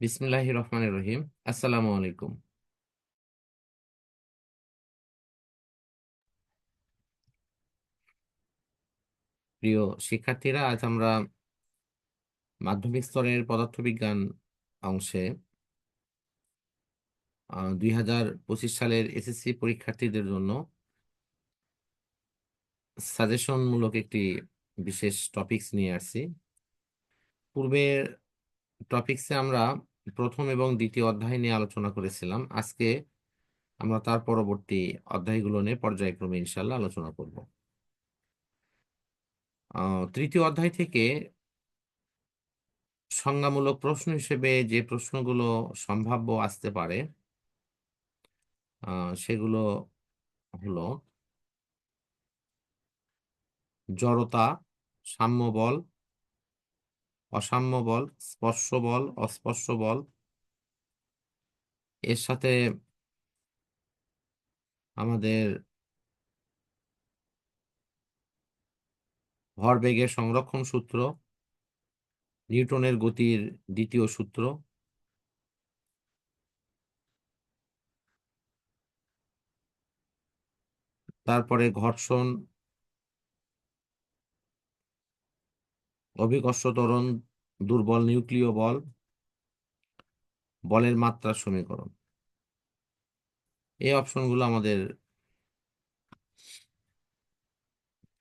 বিসমিল্লাহির রহমানির রহিম। আসসালামু আলাইকুম। প্রিয় শিক্ষার্থীরা, আজ আমরা মাধ্যমিক স্তরের পদার্থবিজ্ঞান অংশে দুই হাজার পঁচিশ সালের এসএসসি পরীক্ষার্থীদের জন্য সাজেশনমূলক একটি বিশেষ টপিকস নিয়ে আসছি। পূর্বের টপিকসে আমরা প্রথম এবং দ্বিতীয় অধ্যায় নিয়ে আলোচনা করেছিলাম। আজকে আমরা তার পরবর্তী অধ্যায়গুলো নিয়ে পর্যায়ক্রমে ইনশাল্লাহ আলোচনা করব। তৃতীয় অধ্যায় থেকে সংজ্ঞামূলক প্রশ্ন হিসেবে যে প্রশ্নগুলো সম্ভাব্য আসতে পারে সেগুলো হলো জড়তা সাম্য বল অসাম্য বল, স্পর্শ বল, অস্পর্শ বল। এর সাথে আমাদের ভরবেগের সংরক্ষণ সূত্র, নিউটনের গতির দ্বিতীয় সূত্র। তারপরে ঘর্ষণ অভিকর্ষ ত্বরণ দুর্বল নিউক্লিয় বল, বলের মাত্রার সমীকরণ। এই অপশনগুলো আমাদের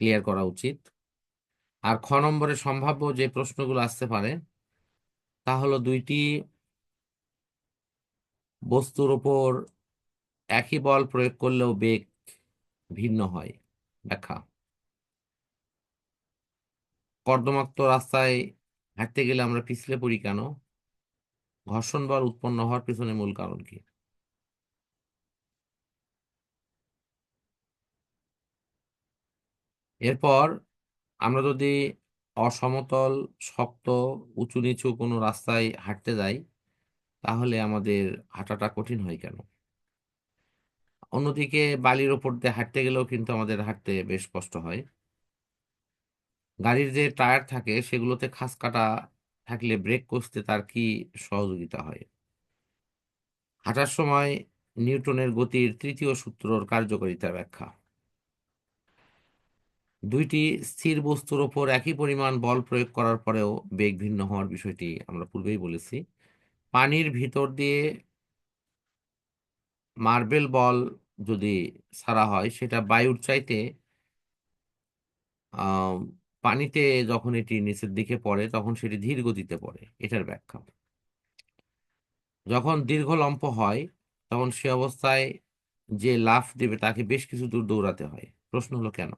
ক্লিয়ার করা উচিত। আর খ নম্বরে সম্ভাব্য যে প্রশ্নগুলো আসতে পারে, তা হলো দুইটি বস্তুর ওপর একই বল প্রয়োগ করলেও বেগ ভিন্ন হয়। ব্যাখ্যা। কর্দমাক্ত রাস্তায় হাঁটতে গেলে আমরা পিছলে পড়ি কেন? ঘর্ষণ বল উৎপন্ন হওয়ার পিছনে মূল কারণ কি? এরপর আমরা যদি অসমতল, শক্ত, উঁচু নিচু কোনো রাস্তায় হাঁটতে যাই, তাহলে আমাদের হাঁটাটা কঠিন হয় কেন? অন্যদিকে বালির ওপর দিয়ে হাঁটতে গেলেও কিন্তু আমাদের হাঁটতে বেশ কষ্ট হয়। গাড়ির যে টায়ার থাকে, সেগুলোতে খাস কাটা থাকলে ব্রেক কষতে তার কি সহযোগিতা হয়? হাঁটার সময় নিউটনের গতির তৃতীয় সূত্রর কার্যকারিতা ব্যাখ্যা। দুইটি স্থির বস্তুর ওপর একই পরিমাণ বল প্রয়োগ করার পরেও বেগ ভিন্ন হওয়ার বিষয়টি আমরা পূর্বেই বলেছি। পানির ভিতর দিয়ে মার্বেল বল যদি ছাড়া হয়, সেটা বায়ুর চাইতে পানিতে যখন এটি নিচের দিকে পড়ে, তখন সেটি ধীর গতিতে পড়ে। এটার ব্যাখ্যা। যখন দীর্ঘ লম্প হয়, তখন সে অবস্থায় যে লাফ দেবে, তাকে বেশ কিছু দূর দৌড়াতে হয়। প্রশ্ন হলো, কেন?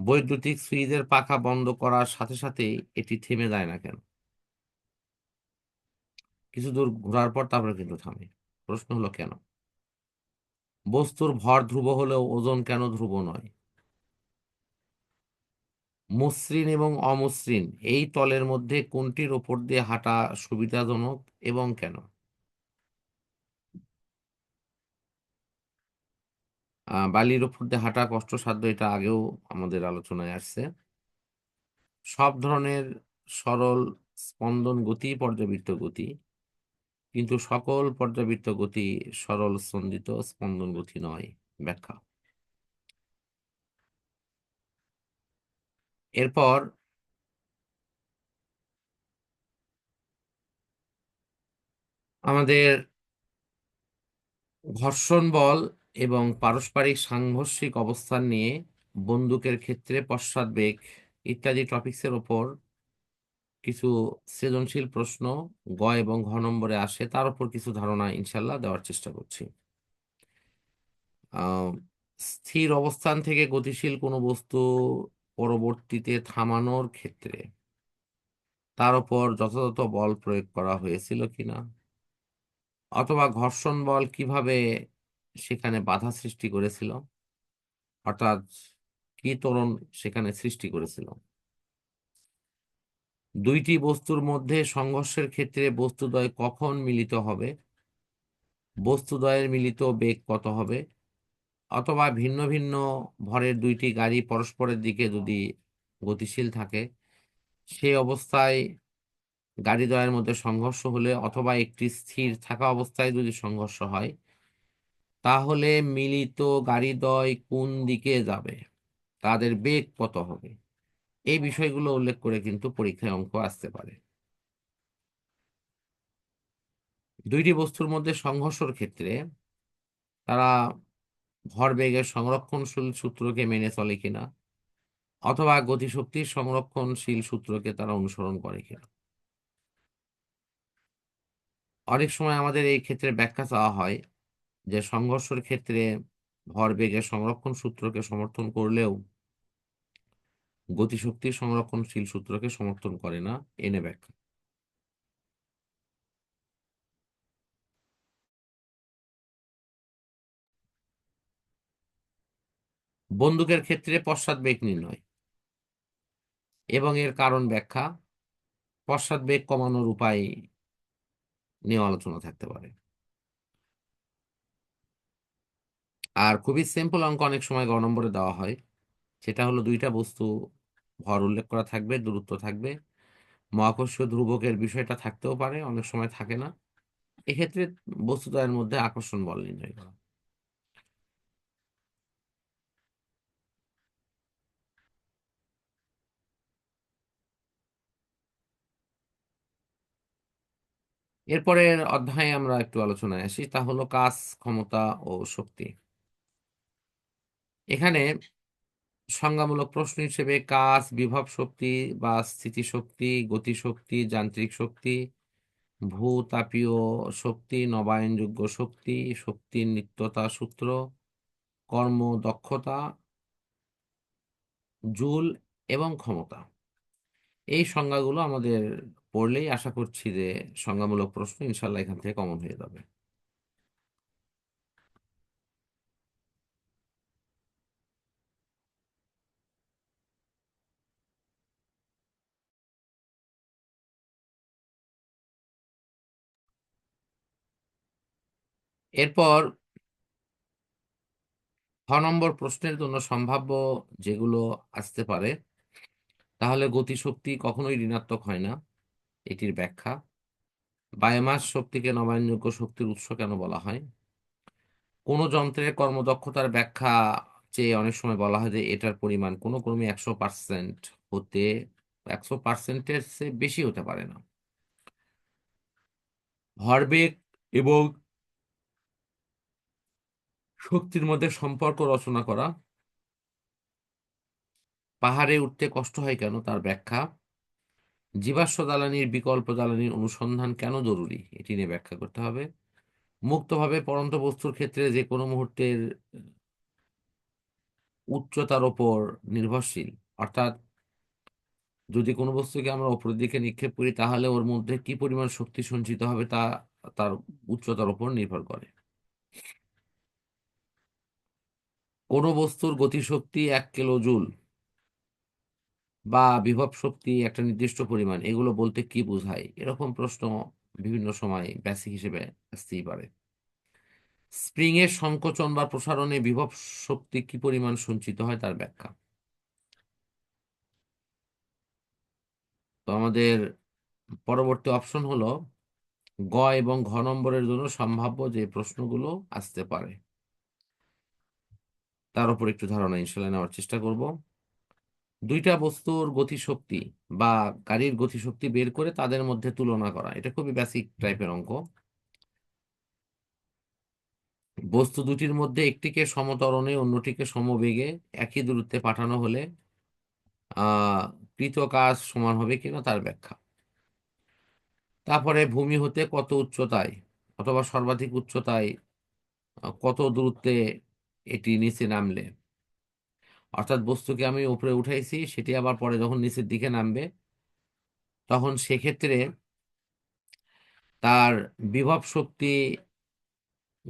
বৈদ্যুতিক সুইচের পাখা বন্ধ করার সাথে সাথে এটি থেমে যায় না কেন? কিছু দূর ঘোরার পর তারপরে কিন্তু থামে। প্রশ্ন হলো, কেন? বস্তুর ভর ধ্রুব হলেও ওজন কেন ধ্রুব নয়? মসৃণ এবং অমসৃণ, এই তলের মধ্যে কোনটির ওপর দিয়ে হাঁটা সুবিধাজনক এবং কেন? বালির ওপর দিয়ে হাঁটা কষ্টসাধ্য, এটা আগেও আমাদের আলোচনায় আসছে। সব ধরনের সরল স্পন্দন গতি পর্যাবৃত্ত গতি, কিন্তু সকল পর্যাবৃত্ত গতি সরল স্পন্দিত স্পন্দন গতি নয় ব্যাখ্যা। এরপর আমাদের ঘর্ষণ বল এবং পারস্পরিক সাংঘর্ষিক অবস্থান নিয়ে বন্দুকের ক্ষেত্রে পশ্চাৎবেগ ইত্যাদি টপিক্সের ওপর কিছু সৃজনশীল প্রশ্ন গ এবং ঘ নম্বরে আসে, তার উপর কিছু ধারণা ইনশাল্লাহ দেওয়ার চেষ্টা করছি। স্থির অবস্থান থেকে গতিশীল কোনো বস্তু পরবর্তীতে থামানোর ক্ষেত্রে। তার উপর যথাযথ বল প্রয়োগ করা হয়েছিল কিনা? অথবা ঘর্ষণ বল কীভাবে সেখানে বাধা সৃষ্টি করেছিল? অর্থাৎ কি ত্বরণ সেখানে সৃষ্টি করেছিল? দুইটি বস্তুর মধ্যে সংঘর্ষের ক্ষেত্রে বস্তুদ্বয় কখন মিলিত হবে? বস্তুদ্বয়ের মিলিত বেগ কত হবে? অথবা ভিন্ন ভিন্ন ভরের দুইটি গাড়ি পরস্পরের দিকে যদি গতিশীল থাকে সেই অবস্থায় গাড়ি দ্বয়ের মধ্যে সংঘর্ষ হলে অথবা একটি স্থির থাকা অবস্থায় যদি সংঘর্ষ হয়, তাহলে মিলিত গাড়িদ্বয় কোন দিকে যাবে? তাদের বেগ কত হবে? এই বিষয়গুলো উল্লেখ করে কিন্তু পরীক্ষায় অঙ্ক আসতে পারে। দুইটি বস্তুর মধ্যে সংঘর্ষের ক্ষেত্রে তারা ভরবেগের সংরক্ষণশীল সূত্রকে মেনে চলে কিনা? অথবা গতিশক্তির সংরক্ষণশীল সূত্রকে তারা অনুসরণ করে কিনা? অনেক সময় আমাদের এই ক্ষেত্রে ব্যাখ্যা চাওয়া হয় যে সংঘর্ষের ক্ষেত্রে ভরবেগের সংরক্ষণ সূত্রকে সমর্থন করলেও গতিশক্তির সংরক্ষণশীল সূত্রকে সমর্থন করে না। এনে ব্যাখ্যা। বন্দুকের ক্ষেত্রে পশ্চাৎবেগ নির্ণয় এবং এর কারণ ব্যাখ্যা পশ্চাৎবেগ কমানোর উপায় নিয়ে আলোচনা থাকতে পারে। আর খুবই সিম্পল অঙ্ক অনেক সময় গ নম্বরে দেওয়া হয়। সেটা হলো দুইটা বস্তু ভর উল্লেখ করা থাকবে, দূরত্ব থাকবে। মহাকর্ষীয় ধ্রুবকের বিষয়টা থাকতেও পারে, অনেক সময় থাকে না। এক্ষেত্রে বস্তুদ্বয়ের মধ্যে আকর্ষণ বল নির্ণয় করা। এরপরের অধ্যায়ে আমরা একটু আলোচনায় আসি। তা হলো কাজ, ক্ষমতা ও শক্তি। এখানে সংজ্ঞামূলক প্রশ্ন হিসেবে কাজ, বিভব শক্তি বা স্থিতিশক্তি, গতিশক্তি, যান্ত্রিক শক্তি, ভূতাপীয় শক্তি, নবায়নযোগ্য শক্তি, শক্তির নিত্যতা সূত্র, কর্ম দক্ষতা, জুল এবং ক্ষমতা। এই সংজ্ঞাগুলো আমাদের পড়লেই আশা করছি যে সংজ্ঞামূলক প্রশ্ন ইনশাল্লাহ এখান থেকে কমন হয়ে যাবে। এরপর খ নম্বর প্রশ্নের জন্য সম্ভাব্য যেগুলো আসতে পারে, তাহলে গতিশক্তি কখনোই ঋণাত্মক হয় না। এটির ব্যাখ্যা, বায়োমাস শক্তিকে নবায়নযোগ্য শক্তির উৎস কেন বলা হয়? কোনো যন্ত্রের কর্মদক্ষতার ব্যাখ্যা চেয়ে অনেক সময় বলা হয় যে এটার পরিমাণ কোনো ক্রমে একশো পার্সেন্ট হতে, একশো পার্সেন্টের চেয়ে বেশি হতে পারে না। ভরবেগ এবং শক্তির মধ্যে সম্পর্ক রচনা করা, পাহাড়ে উঠতে কষ্ট হয় কেন তার ব্যাখ্যা? জীবাশ্ম জ্বালানির বিকল্প জ্বালানির অনুসন্ধান কেন জরুরি? এটি নিয়ে ব্যাখ্যা করতে হবে। মুক্তভাবে পরন্ত বস্তুর ক্ষেত্রে যে কোনো মুহূর্তের উচ্চতার ওপর নির্ভরশীল। অর্থাৎ যদি কোনো বস্তুকে আমরা উপরের দিকে নিক্ষেপ করি, তাহলে ওর মধ্যে কি পরিমাণ শক্তি সঞ্চিত হবে তা তার উচ্চতার উপর নির্ভর করে। কোনো বস্তুর গতিশক্তি এক কিলো জুল বা বিভব শক্তি একটা নির্দিষ্ট পরিমাণ, এগুলো বলতে কি বোঝায়? এরকম প্রশ্ন বিভিন্ন সময় বেসিক হিসেবে আসতেই পারে। স্প্রিং এর সংকোচন বা প্রসারণে বিভব শক্তি কি পরিমাণ সঞ্চিত হয় তার ব্যাখ্যা। তো আমাদের পরবর্তী অপশন হলো গ এবং ঘ নম্বরের জন্য সম্ভাব্য যে প্রশ্নগুলো আসতে পারে। তার উপর একটু ধারণা ইনশাল্লাহ নেওয়ার চেষ্টা করব। দুইটা বস্তুর গতিশক্তি বা গাড়ির গতিশক্তি বের করে তাদের মধ্যে তুলনা করা। এটা খুবই বেসিক টাইপের অঙ্ক। বস্তু দুটির মধ্যে একটিকে সমতরণে, অন্যটিকে সমবেগে, একই দূরত্বে পাঠানো হলে কৃত কাজ সমান হবে কিনা তার ব্যাখ্যা। তারপরে ভূমি হতে কত উচ্চতায় অথবা সর্বাধিক উচ্চতায় কত দূরত্বে এটি নিচে নামলে? অর্থাৎ বস্তুকে আমি উপরে উঠাইছি, সেটি আবার পরে যখন নিচের দিকে নামবে, তখন সেক্ষেত্রে তার বিভব শক্তি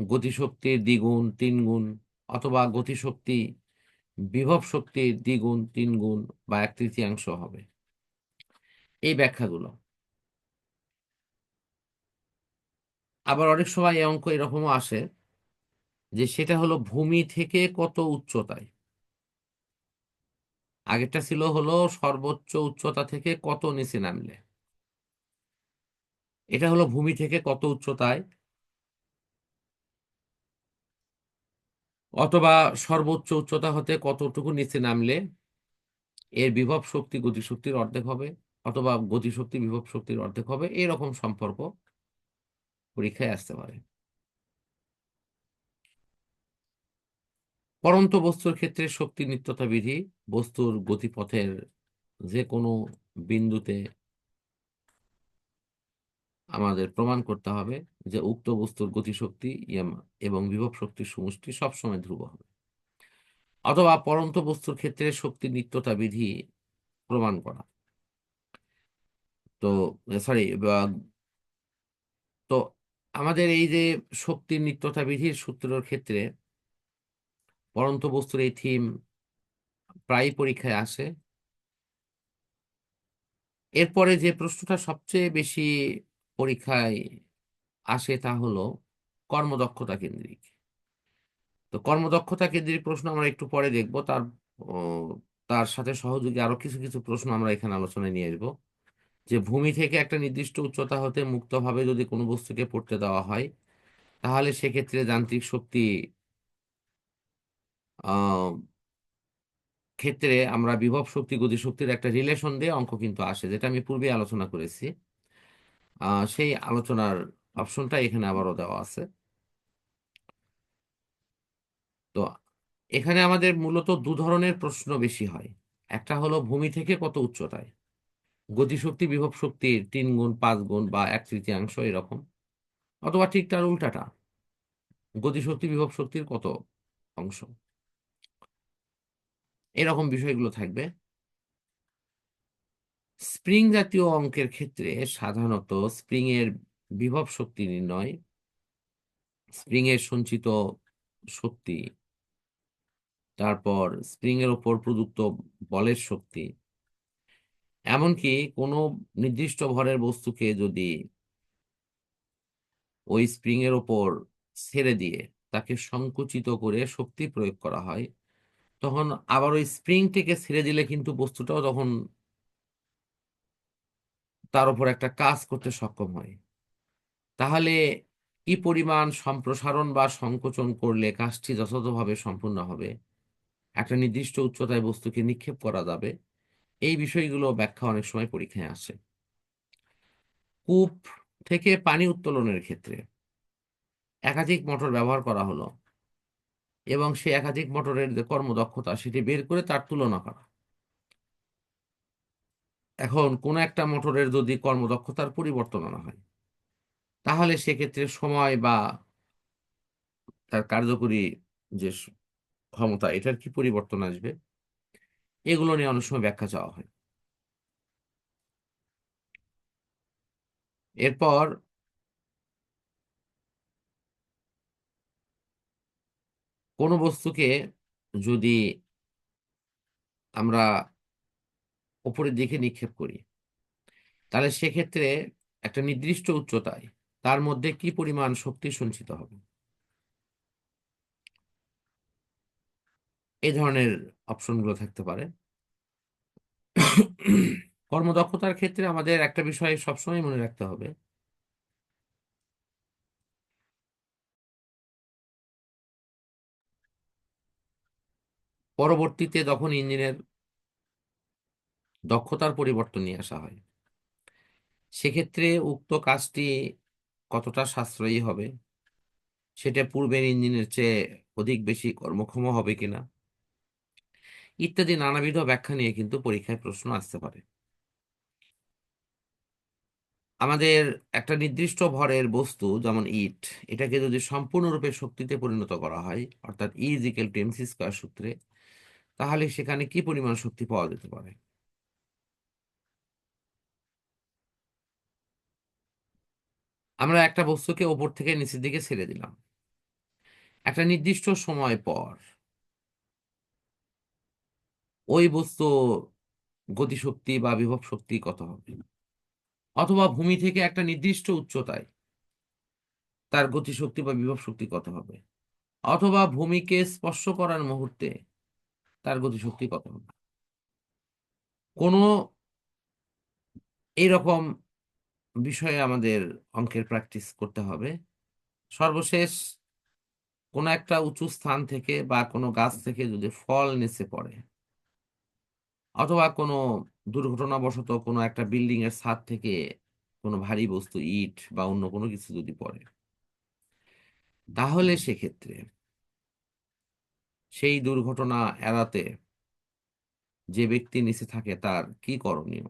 গতিশক্তির দ্বিগুণ তিন গুণ অথবা গতিশক্তি, বিভব শক্তির দ্বিগুণ তিন গুণ বা এক তৃতীয়াংশ হবে। এই ব্যাখ্যাগুলো। আবার অনেক সময় এই অঙ্ক এরকমও আসে যে সেটা হলো ভূমি থেকে কত উচ্চতায়। আগেরটা ছিল হলো সর্বোচ্চ উচ্চতা থেকে কত নিচে নামলে? এটা হলো ভূমি থেকে কত উচ্চতায়? অথবা সর্বোচ্চ উচ্চতা হতে কতটুকু নিচে নামলে? এর বিভব শক্তি গতিশক্তির অর্ধেক হবে, অথবা গতিশক্তি বিভব শক্তির অর্ধেক হবে, এরকম সম্পর্ক পরীক্ষায় আসতে পারে। পরন্ত বস্তুর ক্ষেত্রে শক্তি নিত্যতা বিধি, বস্তুর গতিপথের যে কোনো বিন্দুতে আমাদের প্রমাণ করতে হবে যে উক্ত বস্তুর গতিশক্তি এবং বিভব শক্তির সমষ্টি সবসময় ধ্রুব হবে। অথবা পরন্ত বস্তুর ক্ষেত্রে শক্তি নিত্যতা বিধি প্রমাণ করা। তো সরি তো আমাদের এই যে শক্তির নিত্যতা বিধির সূত্রের ক্ষেত্রে পরন্ত বস্তুর এই থিম প্রায় পরীক্ষায় আসে। এরপরে যে প্রশ্নটা সবচেয়ে বেশি পরীক্ষায় আসে তা হলো কর্মদক্ষতা কেন্দ্রিক। তো কর্মদক্ষতা কেন্দ্রিক প্রশ্ন আমরা একটু পরে দেখব। তার তার সাথে সহযোগী আরও কিছু কিছু প্রশ্ন আমরা এখানে আলোচনায় নিয়ে আসব। যে ভূমি থেকে একটা নির্দিষ্ট উচ্চতা হতে মুক্তভাবে যদি কোনো বস্তুকে পড়তে দেওয়া হয়, তাহলে সেক্ষেত্রে যান্ত্রিক শক্তি ক্ষেত্রে আমরা বিভব শক্তি গতিশক্তির একটা রিলেশন দিয়ে অঙ্ক কিন্তু আসে, যেটা আমি পূর্বে আলোচনা করেছি। সেই আলোচনার অপশনটা এখানে আবারও দেওয়া আছে। তো এখানে আমাদের মূলত দু ধরনের প্রশ্ন বেশি হয়। একটা হলো ভূমি থেকে কত উচ্চতায়? গতিশক্তি বিভব শক্তির তিন গুণ, পাঁচ গুণ বা এক তৃতীয়াংশ এরকম, অথবা ঠিক তার উল্টাটা। গতিশক্তি বিভব শক্তির কত অংশ? এরকম বিষয়গুলো থাকবে। স্প্রিং জাতীয় অঙ্কের ক্ষেত্রে সাধারণত স্প্রিং এর বিভব শক্তি নির্ণয়, স্প্রিং এর সঞ্চিত শক্তি, তারপর স্প্রিং এর উপর প্রযুক্ত বলের শক্তি। এমনকি কোনো নির্দিষ্ট ভরের বস্তুকে যদি ওই স্প্রিং এর ওপর ছেড়ে দিয়ে তাকে সংকুচিত করে শক্তি প্রয়োগ করা হয় তখন আবার ওই স্প্রিংটিকে ছেড়ে দিলে কিন্তু বস্তুটাও তখন তার উপর একটা কাজ করতে সক্ষম হয়। তাহলে কি পরিমাণ সম্প্রসারণ বা সংকোচন করলে কাজটি যথাযথভাবে সম্পূর্ণ হবে? একটা নির্দিষ্ট উচ্চতায় বস্তুকে নিক্ষেপ করা যাবে। এই বিষয়গুলো ব্যাখ্যা অনেক সময় পরীক্ষায় আসে। কূপ থেকে পানি উত্তোলনের ক্ষেত্রে একাধিক মোটর ব্যবহার করা হলো। এবং সে একাধিক মোটরের কর্মদক্ষতা সেটি বের করে তার তুলনা করা। এখন কোন একটা মোটরের যদি কর্মদক্ষতার পরিবর্তন আনা হয়, তাহলে সেক্ষেত্রে সময় বা তার কার্যকরী যে ক্ষমতা, এটার কি পরিবর্তন আসবে? এগুলো নিয়ে অনেক সময় ব্যাখ্যা চাওয়া হয়। এরপর কোনো বস্তুকে যদি আমরা উপরের দিকে নিক্ষেপ করি, তাহলে সেক্ষেত্রে একটা নির্দিষ্ট উচ্চতায় তার মধ্যে কি পরিমাণ শক্তি সঞ্চিত হবে? এই ধরনের অপশনগুলো থাকতে পারে। কর্মদক্ষতার ক্ষেত্রে আমাদের একটা বিষয় সবসময় মনে রাখতে হবে পরবর্তীতে তখন ইঞ্জিনের দক্ষতার পরিবর্তন নিয়ে আসা হয়। সেক্ষেত্রে উক্ত কাজটি কতটা সাশ্রয়ী হবে, সেটা পূর্বের ইঞ্জিনের চেয়ে অধিক বেশি কর্মক্ষম হবে কিনা, ইত্যাদি নানাবিধ ব্যাখ্যা নিয়ে কিন্তু পরীক্ষায় প্রশ্ন আসতে পারে। আমাদের একটা নির্দিষ্ট ভরের বস্তু যেমন ইট, এটাকে যদি সম্পূর্ণরূপে শক্তিতে পরিণত করা হয়, অর্থাৎ E equal to MC square সূত্রে তাহলে সেখানে কি পরিমাণ শক্তি পাওয়া যেতে পারে? আমরা একটা বস্তুকে ওপর থেকে নিচের দিকে ছেড়ে দিলাম। একটা নির্দিষ্ট সময় পর ওই বস্তু গতিশক্তি বা বিভব শক্তি কত হবে? অথবা ভূমি থেকে একটা নির্দিষ্ট উচ্চতায় তার গতিশক্তি বা বিভব শক্তি কত হবে? অথবা ভূমিকে স্পর্শ করার মুহূর্তে তার গতিশক্তি কত হবে? কোনো এইরকম বিষয়ে আমাদের অঙ্কের প্র্যাকটিস করতে হবে। সর্বশেষ কোনো একটা উঁচু স্থান থেকে বা কোনো গাছ থেকে যদি ফল নিচে পড়ে, অথবা কোনো দুর্ঘটনাবশত কোনো একটা বিল্ডিং এর ছাদ থেকে কোনো ভারী বস্তু, ইট বা অন্য কোনো কিছু যদি পড়ে, তাহলে সেক্ষেত্রে সেই দুর্ঘটনা এড়াতে যে ব্যক্তি নিচে থাকে তার কি করণীয়?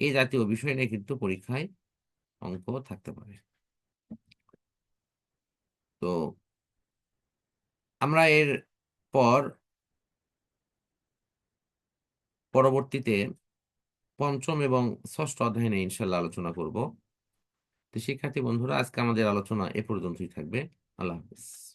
এই জাতীয় বিষয় নিয়ে কিন্তু পরীক্ষায় অঙ্ক থাকতে পারে। তো আমরা এর পর পরবর্তীতে পঞ্চম এবং ষষ্ঠ অধ্যায় নিয়ে ইনশাল্লাহ আলোচনা করব। তো শিক্ষার্থী বন্ধুরা, আজকে আমাদের আলোচনা এ পর্যন্তই থাকবে। আল্লাহ হাফিজ।